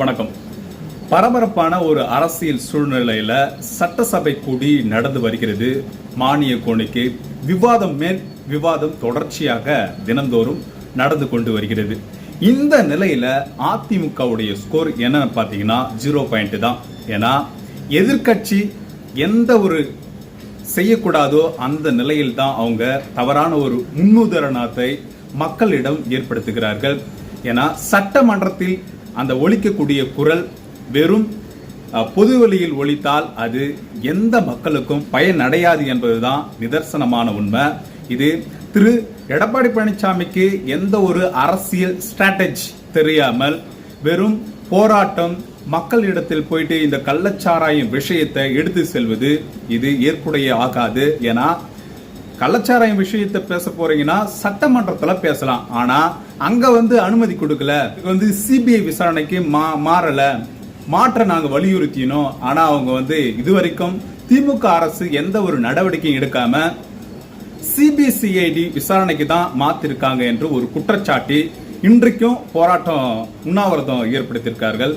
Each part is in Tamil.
வணக்கம். பரபரப்பான ஒரு அரசியல் சூழ்நிலையில் சட்டசபை கூடி நடந்து வருகிறது மானிய கோணிக்கு விவாதம் மேல் விவாதம் தொடர்ச்சியாக தினந்தோறும் நடந்து கொண்டு வருகிறது. இந்த நிலையில் அதிமுகவுடைய ஸ்கோர் என்னன்னு பார்த்தீங்கன்னா ஜீரோ பாயிண்ட் தான். ஏன்னா எதிர்க்கட்சி எந்த ஒரு செய்யக்கூடாதோ அந்த நிலையில் தான் அவங்க தவறான ஒரு முன்னுதாரணத்தை மக்களிடம் ஏற்படுத்துகிறார்கள். ஏன்னா சட்டமன்றத்தில் அந்த ஒழிக்கக்கூடிய குரல் வெறும் பொது வழியில் ஒழித்தால் அது எந்த மக்களுக்கும் பயனடையாது என்பதுதான் நிதர்சனமான உண்மை. இது திரு எடப்பாடி பழனிசாமிக்கு எந்த ஒரு அரசியல் ஸ்ட்ராட்டஜி தெரியாமல் வெறும் போராட்டம் மக்களிடத்தில் போயிட்டு இந்த கள்ளச்சாராயம் விஷயத்தை எடுத்து செல்வது இது ஏற்புடைய ஆகாது. ஏன்னா கள்ளச்சாராயம் விஷயத்தை பேச போறீங்கன்னா சட்டமன்றத்துல பேசலாம். ஆனா அங்க வந்து அனுமதி கொடுக்கல. இது வந்து சிபிஐ விசாரணைக்கு மா மாறல. மாற்ற நாங்க வலியுறுத்தினோம். ஆனா அவங்க வந்து இதுவரைக்கும் திமுக அரசு எந்த ஒரு நடவடிக்கையும் எடுக்காம சிபிசிஐடி விசாரணைக்கு தான் மாத்திருக்காங்க என்று ஒரு குற்றச்சாட்டி இன்றைக்கும் போராட்டம் உண்ணாவிரதம் ஏற்படுத்தியிருக்கார்கள்.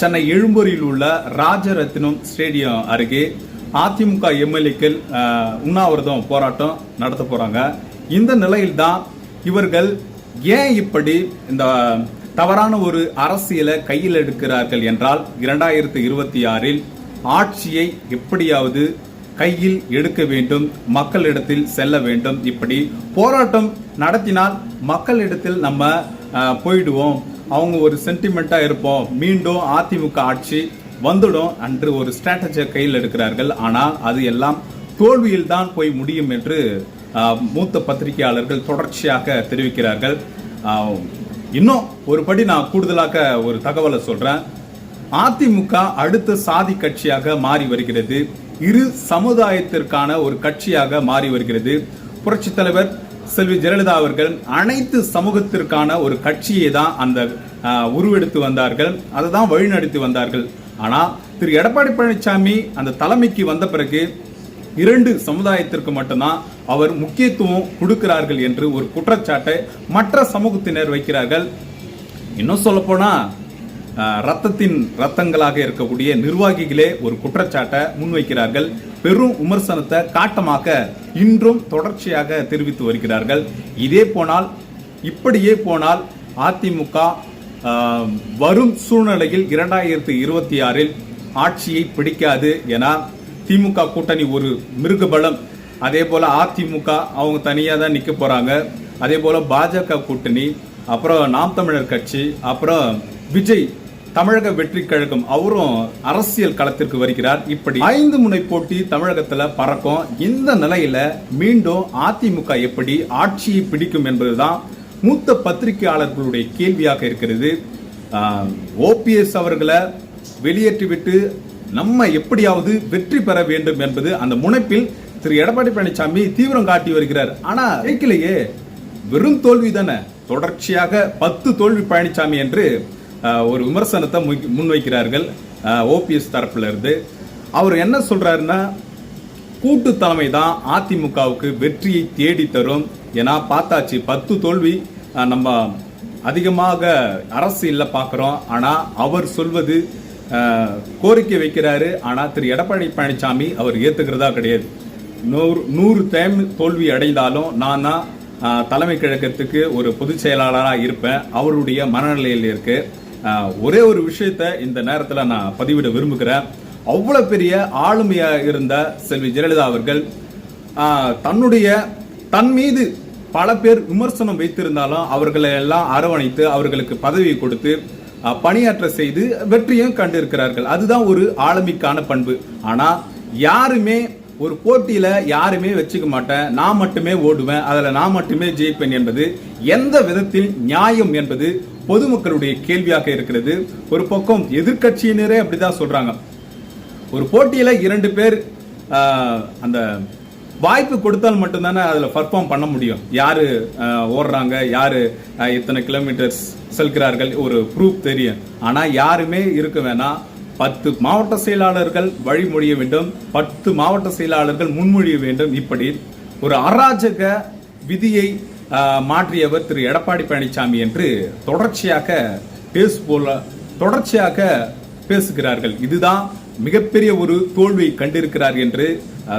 சென்னை எழும்பூரில் உள்ள ராஜரத்னம் ஸ்டேடியம் அருகே அதிமுக எம்எல்ஏக்கள் உண்ணாவிரதம் போராட்டம் நடத்த போகிறாங்க இந்த நிலையில்தான் இவர்கள் ஏன் இப்படி இந்த தவறான ஒரு அரசியலை கையில் எடுக்கிறார்கள் என்றால் இரண்டாயிரத்தி இருபத்தி ஆறில் ஆட்சியை எப்படியாவது கையில் எடுக்க வேண்டும் மக்களிடத்தில் செல்ல வேண்டும். இப்படி போராட்டம் நடத்தினால் மக்களிடத்தில் நம்ம போயிடுவோம். அவங்க ஒரு சென்டிமெண்ட்டாக இருப்போம். மீண்டும் அதிமுக ஆட்சி வந்துடும் அன்று ஒரு ஸ்ட்ராட்டஜியை கையில் எடுக்கிறார்கள். ஆனால் அது எல்லாம் தோல்வியில் தான் போய் முடியும் என்று மூத்த பத்திரிகையாளர்கள் தொடர்ச்சியாக தெரிவிக்கிறார்கள். இன்னும் ஒரு படி நான் கூடுதலாக ஒரு தகவலை சொல்கிறேன் அதிமுக அடுத்த சாதி கட்சியாக மாறி வருகிறது. இரு சமுதாயத்திற்கான ஒரு கட்சியாக மாறி வருகிறது. புரட்சித் தலைவர் செல்வி ஜெயலலிதா அவர்கள் அனைத்து சமூகத்திற்கான ஒரு கட்சியை தான் அந்த உருவெடுத்து வந்தார்கள். அதை தான் வழிநடத்தி வந்தார்கள். ஆனால் திரு. எடப்பாடி பழனிசாமி அந்த தலைமைக்கு வந்த பிறகு இரண்டு சமுதாயத்திற்கு மட்டும்தான் அவர் முக்கியத்துவம் கொடுக்கிறார்கள் என்று ஒரு குற்றச்சாட்டை மற்ற சமூகத்தினர் வைக்கிறார்கள். இன்னும் சொல்லப்போனால் ரத்தத்தின் ரத்தங்களாக இருக்கக்கூடிய நிர்வாகிகளே ஒரு குற்றச்சாட்டை முன்வைக்கிறார்கள். பெரும் விமர்சனத்தை காட்டமாக இன்றும் தொடர்ச்சியாக தெரிவித்து வருகிறார்கள். இதே போனால் இப்படியே போனால் அதிமுக வரும் சூழ்நிலையில் இரண்டாயிரத்தி இருபத்தி ஆறில் ஆட்சியை பிடிக்காது என திமுக கூட்டணி ஒரு மிருகபலம் அதே போல் அதிமுக அவங்க தனியாக தான் நிற்க போகிறாங்க அதே போல் பாஜக கூட்டணி அப்புறம் நாம் தமிழர் கட்சி அப்புறம் விஜய் தமிழக வெற்றி கழகம் அவரும் அரசியல் களத்திற்கு வருகிறார். இப்படி ஐந்து முனை போட்டி தமிழகத்தில் பறக்கும். இந்த நிலையில மீண்டும் அதிமுக எப்படி ஆட்சியை பிடிக்கும் என்பதுதான் மூத்த பத்திரிகையாளர்களுடைய கேள்வியாக இருக்கிறது. ஓபிஎஸ் அவர்களை வெளியேற்றிவிட்டு நம்ம எப்படியாவது வெற்றி பெற வேண்டும் என்பது அந்த முனைப்பில் திரு. எடப்பாடி பழனிசாமி தீவிரம் காட்டி வருகிறார். ஆனால் ஜெயிக்கலையே. வெறும் தோல்வி தானே. தொடர்ச்சியாக பத்து தோல்வி பழனிசாமி என்று ஒரு விமர்சனத்தை முன்- முன்வைக்கிறார்கள் ஓபிஎஸ் தரப்புல இருந்து அவர் என்ன சொல்றாருன்னா கூட்டு தலைமை தான் அதிமுகவுக்கு வெற்றியை தேடி தரும் ஏன்னா பார்த்தாச்சு பத்து தோல்வி நம்ம அதிகமாக அரசியலில் பார்க்குறோம். ஆனால் அவர் சொல்வது கோரிக்கை வைக்கிறாரு. ஆனால் திரு. எடப்பாடி பழனிசாமி அவர் ஏற்றுக்கிறதா கிடையாது. நூறு நூறு டைம் தோல்வி அடைந்தாலும் நான் தான் தலைமை கழகத்துக்கு ஒரு பொதுச் செயலாளராக இருப்பேன். அவருடைய மனநிலையில் இருக்கு. ஒரே ஒரு விஷயத்தை இந்த நேரத்தில் நான் பதிவிட விரும்புகிறேன். அவ்வளோ பெரிய ஆளுமையாக இருந்த செல்வி ஜெயலலிதா அவர்கள் தன்னுடைய தன் மீது பல பேர் விமர்சனம் வைத்திருந்தாலும் அவர்களை எல்லாம் அரவணைத்து அவர்களுக்கு பதவி கொடுத்து பணியாற்ற செய்து வெற்றியும் கண்டிருக்கிறார்கள். அதுதான் ஒரு ஆளுமைக்கான பண்பு. ஆனா யாருமே ஒரு போட்டியில யாருமே வச்சுக்க மாட்டேன் நான் மட்டுமே ஓடுவேன் அதில் நான் மட்டுமே ஜெயிப்பேன் என்பது எந்த விதத்தில் நியாயம் என்பது பொதுமக்களுடைய கேள்வியாக இருக்கிறது. ஒரு பக்கம் எதிர்க்கட்சியினரே அப்படிதான் சொல்றாங்க. ஒரு போட்டியில இரண்டு பேர் அந்த வாய்ப்பு கொடுத்தால் மட்டும்தானே அதில் பர்ஃபார்ம் பண்ண முடியும். யார் ஓடுறாங்க யார் இத்தனை கிலோமீட்டர்ஸ் செல்கிறார்கள் ஒரு ப்ரூஃப் தெரியும். ஆனால் யாருமே இருக்க வேணாம். பத்து மாவட்ட செயலாளர்கள் வழிமொழிய வேண்டும். பத்து மாவட்ட செயலாளர்கள் முன்மொழிய வேண்டும். இப்படி ஒரு அராஜக விதியை மாற்றியவர் திரு. எடப்பாடி பழனிசாமி என்று தொடர்ச்சியாக பேசு போல தொடர்ச்சியாக பேசுகிறார்கள். இதுதான் மிகப்பெரிய ஒரு தோல்வியை கண்டிருக்கிறார் என்று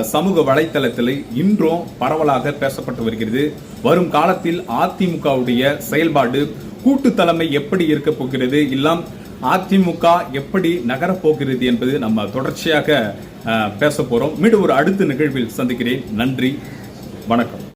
சமூக வலைத்தளத்தில் இன்றும் பரவலாக பேசப்பட்டு வருகிறது. வரும் காலத்தில் அதிமுகவுடைய செயல்பாடு கூட்டு தலைமை எப்படி இருக்க போகிறது எல்லாம் அதிமுக எப்படி நகரப் போகிறது என்பது நம்ம தொடர்ச்சியாக பேச போறோம். மீண்டும் ஒரு அடுத்த நிகழ்வில் சந்திக்கிறேன். நன்றி. வணக்கம்.